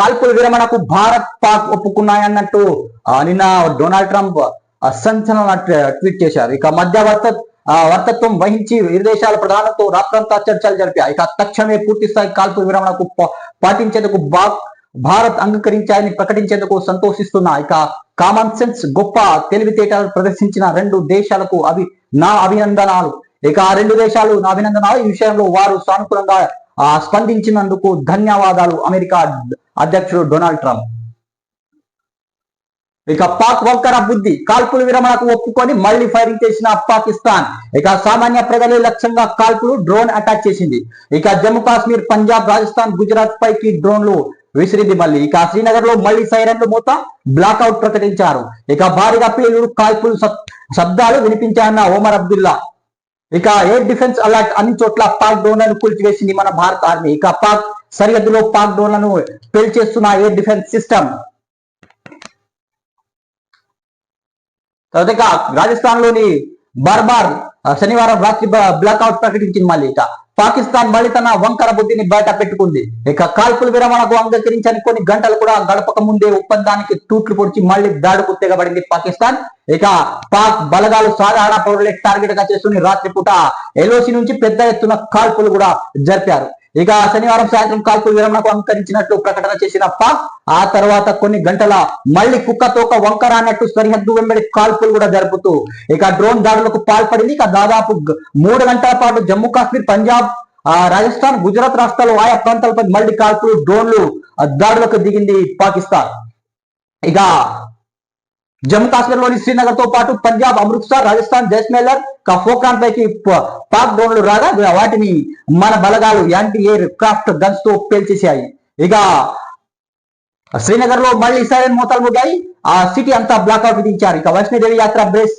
కాల్పుల విరమణకు భారత్ పాక్ ఒప్పుకున్నాయన్నట్టు నిన్న Donald Trump సంచలన ట్వీట్ చేశారు. ఇక మధ్యవర్త వర్తత్వం వహించి ఇరు దేశాల ప్రధానంతో రాత్రంతా చర్చలు జరిపాయి. ఇక తక్షణమే పూర్తి స్థాయి కాల్పుల విరమణకు పాటించేందుకు భారత్ అంగీకరించాయని ప్రకటించేందుకు సంతోషిస్తున్నా ఇక కామన్ సెన్స్ గొప్ప తెలివితేటలు ప్రదర్శించిన రెండు దేశాలకు అవి నా అభినందనాలు. ఇక ఆ రెండు దేశాలు నా అభినందనాలు. ఈ విషయంలో వారు సానుకూలంగా స్పందించినందుకు ధన్యవాదాలు అమెరికా అధ్యక్షుడు డొనాల్డ్ ట్రంప్. ఇక పాక్ వంకర బుద్ధి కాల్పులు విరమణకు ఒప్పుకొని మళ్ళీ ఫైరింగ్ చేసిన పాకిస్తాన్. ఇక సామాన్య ప్రజల లక్ష్యంగా కాల్పులు డ్రోన్ అటాక్ చేసింది. ఇక జమ్మూ కాశ్మీర్ పంజాబ్ రాజస్థాన్ గుజరాత్ పైకి డ్రోన్లు విసిరింది మళ్ళీ. ఇక శ్రీనగర్లో మళ్ళీ సైరన్లు మూత బ్లాక్అవుట్ ప్రకటించారు. ఇక భారీగా పేలుడు కాల్పులు శబ్దాలు వినిపించాయన్న ఓమర్ అబ్దుల్లా. ఇక ఎయిర్ డిఫెన్స్ అలర్ట్ అన్ని చోట్ల పాక్ డ్రోన్లను కూల్చివేసింది మన భారత ఆర్మీ. ఇక పాక్ సరిహద్దులో పాక్ డ్రోన్లను పేల్చేస్తున్న ఎయిర్ డిఫెన్స్ సిస్టమ్. తర్వాత ఇక రాజస్థాన్లోని బార్బార్ శనివారం రాత్రి బ్లాక్అవుట్ ప్రకటించింది మళ్ళీ ఇక. పాకిస్తాన్ మళ్ళీ తన వంకర బుద్ధిని బయట పెట్టుకుంది. ఇక కాల్పుల విరమణకు అంగీకరించని కొన్ని గంటలు కూడా గడపక ముందే ఒప్పందానికి తూట్లు పొడిచి మళ్ళీ దాడుకు తెగబడింది పాకిస్తాన్. ఇక పాక్ బలగాలు సాధారణ పౌరులే టార్గెట్గా చేసుకుని రాత్రిపూట ఎల్ఓసి నుంచి పెద్ద ఎత్తున కాల్పులు కూడా జరిపారు. ఇక శనివారం సాయంత్రం కాల్పుల విరమణకు అంకరించినట్లు ప్రకటన చేసిన పాక్ ఆ తర్వాత కొన్ని గంటల మళ్ళీ కుక్కతోక వంకర అన్నట్టు సరిహద్దు వెంబడి కాల్పులు కూడా జరుపుతూ ఇక డ్రోన్ దాడులకు పాల్పడింది. ఇక దాదాపు మూడు గంటల పాటు జమ్మూ కాశ్మీర్ పంజాబ్ ఆ రాజస్థాన్ గుజరాత్ రాష్ట్రాలు ఆయా ప్రాంతాలపై మళ్ళీ కాల్పులు డ్రోన్లు దాడులకు దిగింది పాకిస్తాన్. ఇక జమ్మూ కాశ్మీర్లోని శ్రీనగర్తో పాటు పంజాబ్ అమృత్సర్ రాజస్థాన్ జైస్మేలర్ ఫోక్రాన్ పైకి పాక్ డ్రోన్లు రాగా వాటిని మన బలగాలు యాంటీ ఎయిర్ క్రాఫ్ట్ గన్స్తో పేల్చేశాయి. ఇక శ్రీనగర్లో మళ్ళీ సరైన మూతలు ముగ్గాయి. ఆ సిటీ అంతా బ్లాక్అవుట్ విధించారు. ఇక వైష్ణోదేవి యాత్ర brace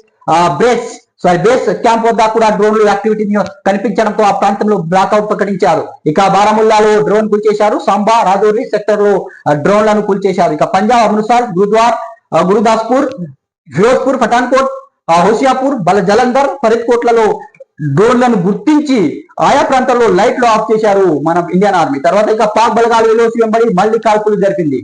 brace sorry base camp వద్ద కూడా డ్రోన్లు యాక్టివిటీ కనిపించడంతో ఆ ప్రాంతంలో బ్లాక్అవుట్ ప్రకటించారు. ఇక బారాముల్లాలో డ్రోన్ కూల్చేశారు. సాంబా రాజౌరి సెక్టర్లో డ్రోన్లను కూల్చేశారు. ఇక పంజాబ్ అమృత్సర్ గురుద్వార్ గురుదాస్పూర్ ఫిరోజ్పూర్ పఠాన్కోట్ ఆ, హోషియాపూర్ బల జలంధర్ ఫరీద్కోట్లలో డ్రోన్లను గుర్తించి ఆయా ప్రాంతాల్లో లైట్లు ఆఫ్ చేశారు మన ఇండియన్ ఆర్మీ. తర్వాత ఇక పాక్ బలగాలు ఎల్ఓసి వెంబడి మళ్ళీ కాల్పులు జరిపింది.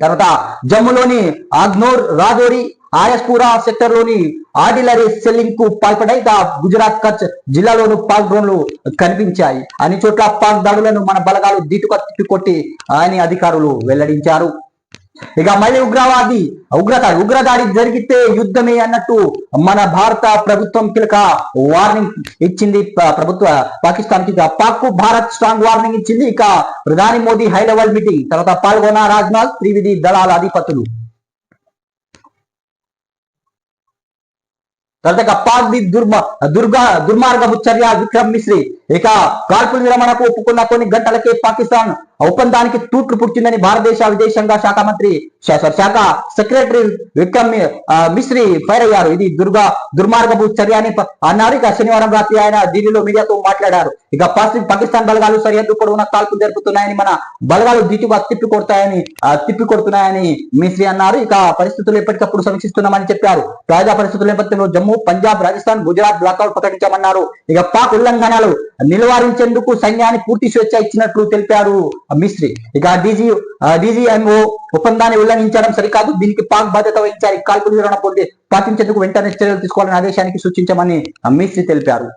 తర్వాత జమ్మూలోని ఆగ్నోర్ రాజోరి ఆయస్పూరా సెక్టర్లోని ఆర్డిలరీ సెల్లింగ్కు పాల్పడాయి గుజరాత్ కచ్ జిల్లాలోను పాక్ డ్రోన్లు కనిపించాయి. అన్ని చోట్ల పాక్ దాడులను మన బలగాలు దీటుగా తిట్టుకొట్టి ఆయన అధికారులు వెల్లడించారు. ఇక మళ్ళీ ఉగ్రవాది ఉగ్రత ఉగ్రదాడి జరిగితే యుద్ధమే అన్నట్టు మన భారత ప్రభుత్వం కీలక వార్నింగ్ ఇచ్చింది. ప్రభుత్వ పాకిస్తాన్కి పాక్ భారత్ స్ట్రాంగ్ వార్నింగ్ ఇచ్చింది. ఇక ప్రధాని మోదీ హై లెవెల్ మీటింగ్ తర్వాత పాల్గొన్న రాజ్నాథ్ త్రివిధి దళాల అధిపతులు. తర్వాత పాక్ ది దుర్మ దుర్గా దుర్మార్గపు చర్య విక్రమ్ మిశ్రీ. ఇక కాల్పుల విరమణకు ఒప్పుకున్న కొన్ని గంటలకే పాకిస్తాన్ ఒప్పందానికి తూట్లు పుట్టిందని భారతదేశ విదేశాంగ శాఖ మంత్రి శాఖ సెక్రటరీ విక్రమ్ మిశ్రీ ఫైర్ అయ్యారు. ఇది దుర్గా దుర్మార్గపు చర్య అని అన్నారు. ఇక శనివారం రాత్రి ఆయన ఢిల్లీలో మీడియాతో మాట్లాడారు. ఇక పాకిస్తాన్ బలగాలు సరిహద్దు పొడవున కాల్పు జరుపుతున్నాయని మన బలగాలు దిట్టుగా తిప్పి కొడతాయని ఆ, తిప్పి కొడుతున్నాయని మిశ్రీ అన్నారు. ఇక పరిస్థితులు ఎప్పటికప్పుడు సమీక్షిస్తున్నామని చెప్పారు. తాజా పరిస్థితుల నేపథ్యంలో జమ్మూ పంజాబ్ రాజస్థాన్ గుజరాత్ బ్లాక్అవుట్ ప్రకటించామన్నారు. ఇక పాక్ ఉల్లంఘనలు నిలువారించేందుకు సైన్యాన్ని పూర్తి స్వేచ్ఛ ఇచ్చినట్లు తెలిపారు. మిస్త్రీ ఇక డీజీ డీజీఎంఓ ఒప్పందాన్ని ఉల్లంఘించడం సరికాదు. దీనికి పాక్ బాధ్యత వహించారు కాల్పులు వివరణ పొంది పాటించేందుకు వెంటనే చర్యలు తీసుకోవాలని ఆదేశానికి సూచించమని మిస్త్రీ తెలిపారు.